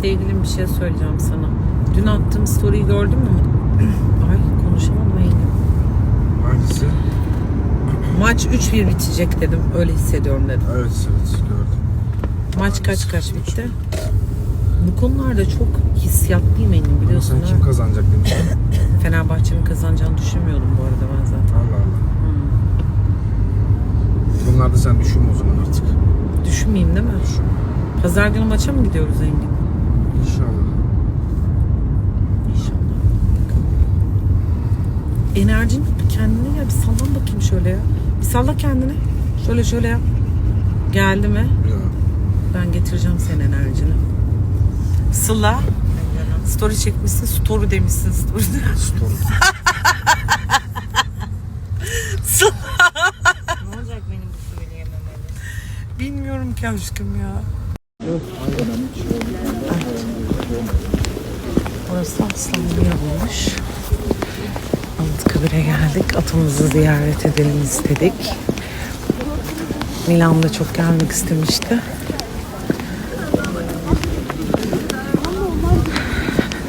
Sevgilim bir şey söyleyeceğim sana. Dün attığım story'i gördün mü? Ay konuşamadım Engin. Hangisi? Maç 3-1 bitecek dedim. Öyle hissediyorum dedim. Evet evet gördüm. Maç kaç kaç bitti? Bu konularda çok hissiyatlıyım Engin biliyorsun Sen kim kazanacak demiştin? Fenerbahçe'nin kazanacağını düşünmüyordum bu arada ben zaten. Allah Allah. Bunlarda sen düşünme o zaman artık. Düşünmeyeyim değil mi? Pazar günü maça mı gidiyoruz Engin? İnşallah. İnşallah. Enerjin kendine gel. Bir sallan bakayım şöyle ya. Bir salla kendini. Şöyle şöyle yap. Geldi mi? Ya. Ben getireceğim senin enerjini. Sıla. Story çekmişsin, story demişsin, story. Story. Sıla. Ne olacak benim bu söyleyememeli? Bilmiyorum ki aşkım ya. Burası Aslanlı'ya bulmuş. Anıtkabir'e geldik. Atımızı ziyaret edelim istedik. Milan'da çok gelmek istemişti.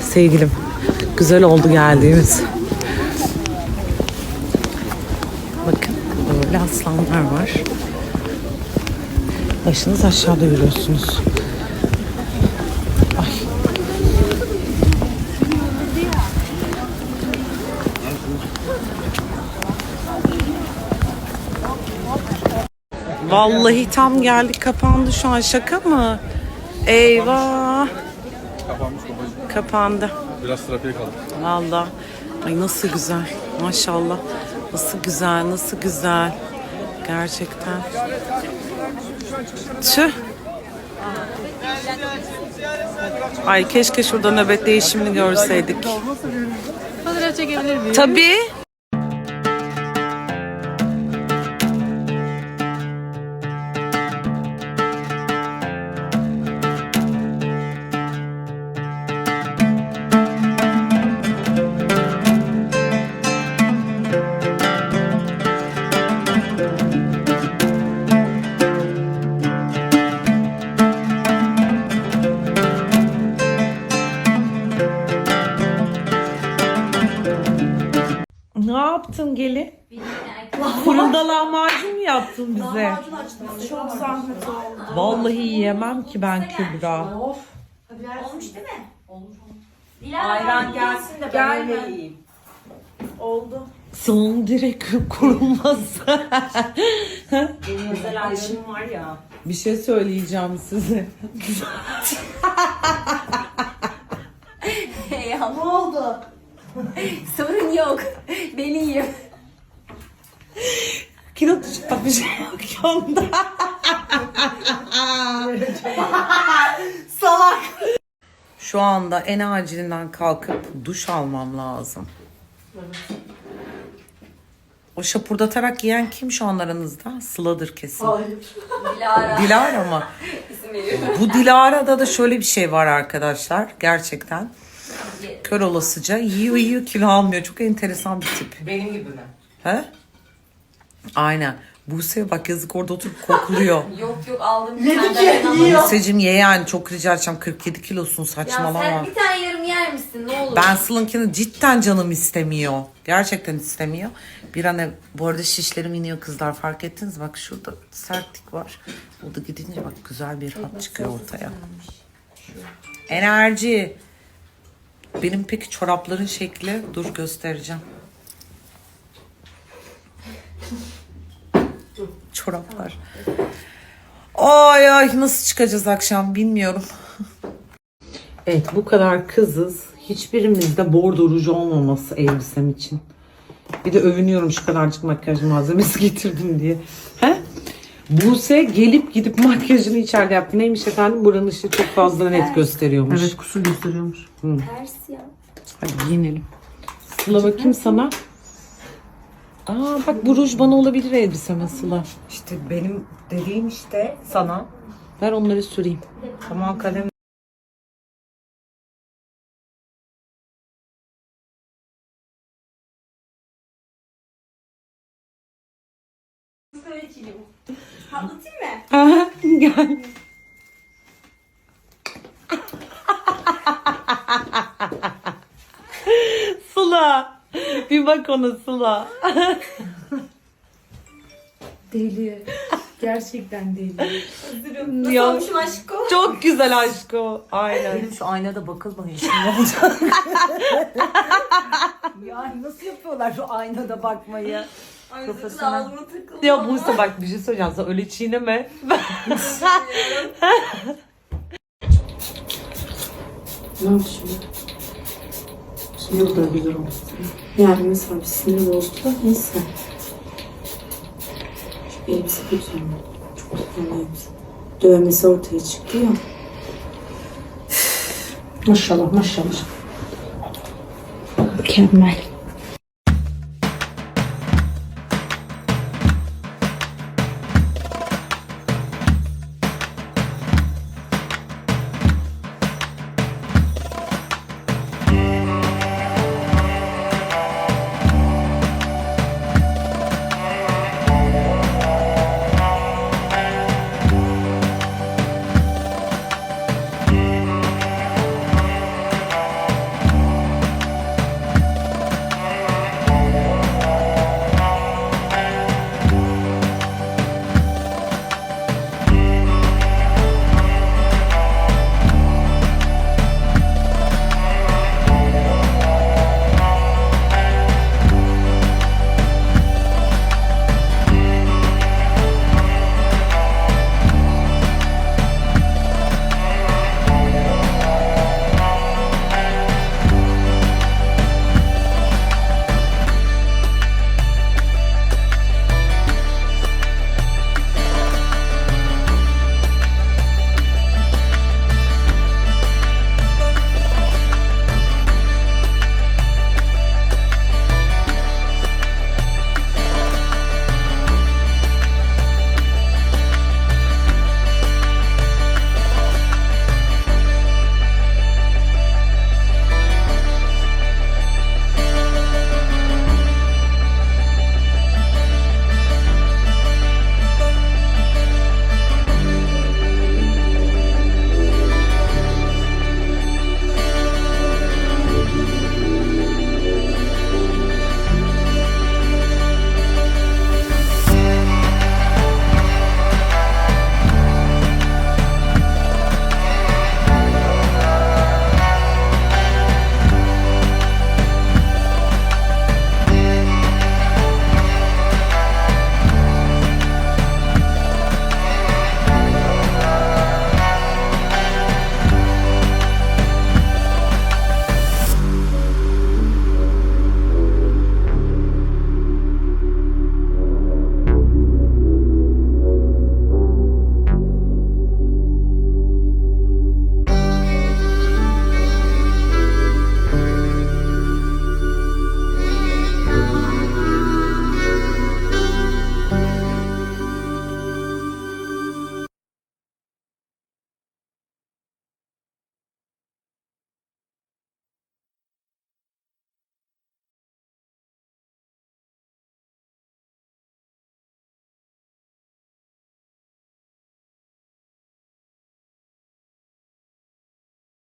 Sevgilim, güzel oldu geldiğimiz. Bakın böyle aslanlar var. Başınız aşağıda yürüyorsunuz. Vallahi tam geldik kapandı şu an şaka mı? Eyvah. Kapanmış babacığım. Kapandı. Biraz trafiğe kaldık. Valla. Ay nasıl güzel. Maşallah. Nasıl güzel, nasıl güzel. Gerçekten. Tüh. Ay keşke şurada nöbet değişimini görseydik. Fotoğraf çekebilir miyim? Tabii. Yaptın gelin? Fırında lahmacun mu yaptın bize? Çok zahmet oldu. Vallahi yiyemem ki ben Kübra. Olmuş değil mi? Olmuş olmuş. Ayran gelsin de ben öyle yiyeyim. Oldu. Son direkt kurulması. Benim özel ayranım var ya. Bir şey söyleyeceğim size. ya ne oldu? Sorun yok. Beni. Kilo tutacak bir şey yok onda. Salak. Şu anda en acilinden kalkıp duş almam lazım. O şapurdatarak yiyen kim şu an aranızda? Sıla'dır kesin. Dilara. Dilara mı? İsim veriyorum. Bu Dilara'da da şöyle bir şey var arkadaşlar. Gerçekten. Kör olasıca yiyor yiyor kilo almıyor. Çok enteresan bir tip. Benim gibi mi? He? Aynen. Buse bak yazık orada oturup kokluyor. Yok yok aldım. Yedi ki Buse'cim ye yani çok rica edeceğim 47 kilosun Ya saçmalama. sen bir tane yarım yer misin ne olur? Ben Sıla'nkini cidden canım istemiyor. Gerçekten istemiyor. Bir an ev, bu arada şişlerim iniyor kızlar fark ettiniz? Bak şurada sertlik var. O da gidince bak güzel bir hat çıkıyor ortaya. Enerji. Benim peki çorapların şekli dur göstereceğim. Çoraplar. Ay ay nasıl çıkacağız akşam bilmiyorum. Evet bu kadar kızız. Hiçbirimizde bordo ruj olmaması elbisem için. Bir de övünüyorum şu kadarcık makyaj malzemesi getirdim diye. He? Buse gelip gidip makyajını içeride yaptı. Neymiş efendim? Buranın ışığı çok fazla net gösteriyormuş. Evet kusur gösteriyormuş. Ters ya. Hadi giyinelim. Sıla bakayım sana. Aa bak bu ruj bana olabilir elbiseme Sıla. İşte benim dediğim işte sana. Ver onları süreyim. Tamam kalem Gelsin mi? Aha, gel. Sıla. Bir bak ona Sıla. Deli. Gerçekten deli. Hazırım. Nasıl Ya, olmuşum aşko? Çok güzel aşkım. Aynen. Benim şu aynada bakılmayın şimdi ne olacak? yani nasıl yapıyorlar şu aynada bakmayı? Profesyonel. Ağzıma takıldı. Ya Buse bak bir şey söyleyeceğim sana öyle çiğneme. Ne yapayım şimdi? Sinir bozulurum. Yani mesela bir sinir bozdu da neyse. Elbise kötü ama. Çok güzel elbise. Dövmesi ortaya çıktı ya. Maşallah maşallah. Mükemmel.